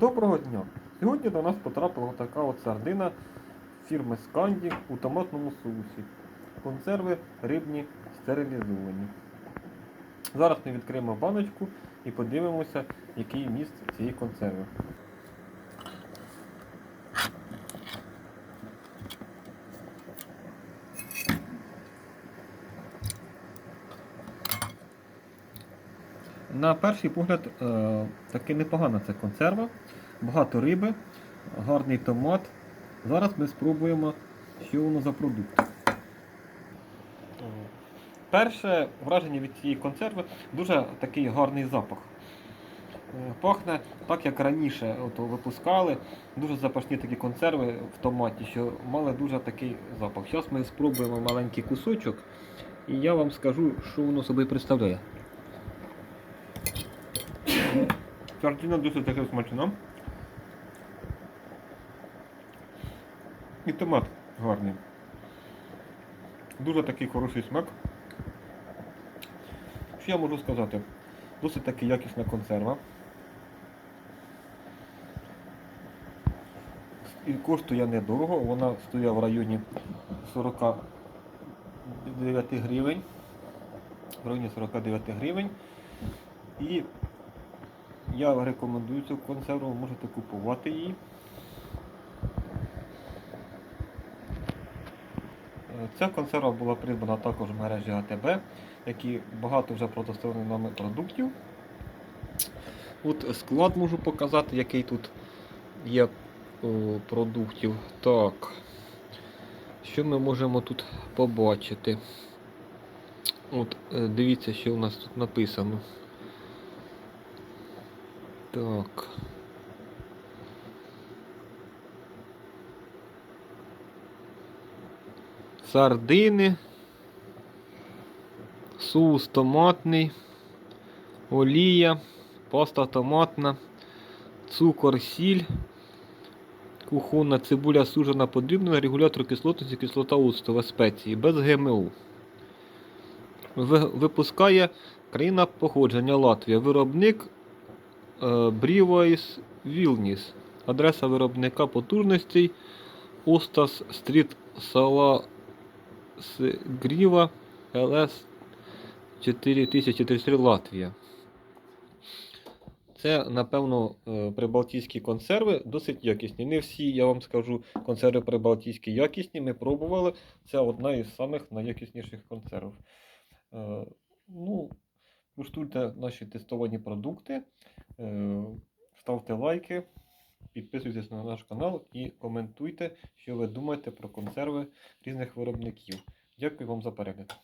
Доброго дня! Сьогодні до нас потрапила така сардина фірми Сканді у томатному соусі. Консерви рибні стерилізовані. Зараз ми відкриємо баночку і подивимося, який міст цієї консерви. На перший погляд, е, таки непогана ця консерва. Багато риби, гарний томат. Зараз ми спробуємо, що воно за продукт. Перше враження від цієї консерви дуже такий гарний запах. Е, Пахне так, як раніше от, випускали. Дуже запашні такі консерви в томаті, що мали дуже такий запах. Зараз ми спробуємо маленький кусочок і я вам скажу, що воно собою представляє. Картина дуже таке смачна. І томат гарний. Дуже такий хороший смак. Що я можу сказати? Досить таки якісна консерва. І коштує недорого, вона стоїть в районі 49 гривень. В районі 49 гривень. І я рекомендую цю консерву, можете купувати її. Е, Ця консерва була придбана також в мережі АТБ, які багато вже протестованих нами продуктів. От склад можу показати, який тут є о, продуктів. Так. Що ми можемо тут побачити? От, е, дивіться, що у нас тут написано. Так. Сардини. Соус томатний. Олія. Паста томатна. Цукор, сіль. Кухонна цибуля сужена подрібнена, регулятор кислотності, кислота оцтова спеції, без ГМО. Випускає країна походження Латвія. Виробник Брівайс Вілніс. Адреса виробника потужностей Остас Стріт Сала Гріва ЛС 4033 Латвія. Це, напевно, е, прибалтійські консерви досить якісні. Не всі, я вам скажу, консерви прибалтійські якісні. Ми пробували. Це одна із самих найякісніших консерв. Е, Ну, куштуйте наші тестовані продукти. Е, Ставте лайки, підписуйтесь на наш канал і коментуйте, що ви думаєте про консерви різних виробників. Дякую вам за перегляд.